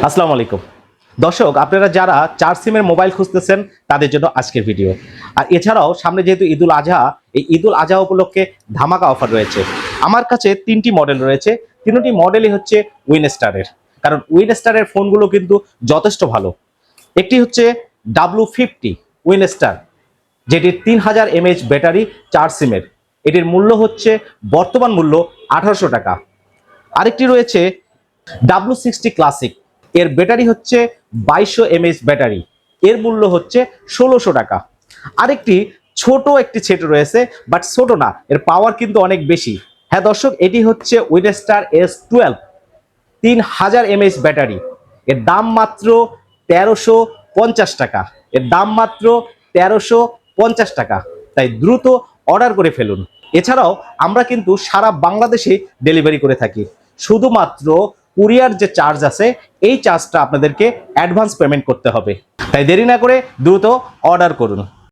আসসালামু আলাইকুম। দর্শক, আপনারা যারা চার সিমের মোবাইল খুঁজতেছেন, তাদের জন্য আজকের ভিডিও। আর এছাড়াও, সামনে যেহেতু ঈদুল আজহা, এই ঈদুল আজহা উপলক্ষে ধামাকা অফার রয়েছে। আমার কাছে তিনটি মডেল রয়েছে। তিনটি মডেলই হচ্ছে উইনস্টারের কারণ উইনস্টারের ফোনগুলো কিন্তু যথেষ্ট ভালো। একটি হচ্ছে ডাব্লু ফিফটি উইনস্টার যেটির তিন হাজার এমএইচ ব্যাটারি চার সিমের। এটির মূল্য হচ্ছে বর্তমান মূল্য আঠারোশো টাকা। আরেকটি রয়েছে ডাব্লু সিক্সটি ক্লাসিক এর ব্যাটারি হচ্ছে বাইশশো এমএইচ ব্যাটারি। এর মূল্য হচ্ছে ষোলোশো টাকা। আরেকটি ছোট একটি সেট রয়েছে বাট ছোট না, এর পাওয়ার কিন্তু অনেক বেশি। হ্যাঁ দর্শক, এটি হচ্ছে উইনস্টার এস টুয়েলভ তিন হাজার এমএইচ ব্যাটারি। এর দাম মাত্র তেরোশো পঞ্চাশ টাকা। এর দাম মাত্র তেরোশো পঞ্চাশ টাকা। তাই দ্রুত অর্ডার করে ফেলুন। এছাড়াও আমরা কিন্তু সারা বাংলাদেশে ডেলিভারি করে থাকি। শুধুমাত্র কুরিয়ার যে চার্জ আছে, এই চার্জটা আপনাদেরকে অ্যাডভান্স পেমেন্ট করতে হবে। তাই দেরি না করে দ্রুত অর্ডার করুন।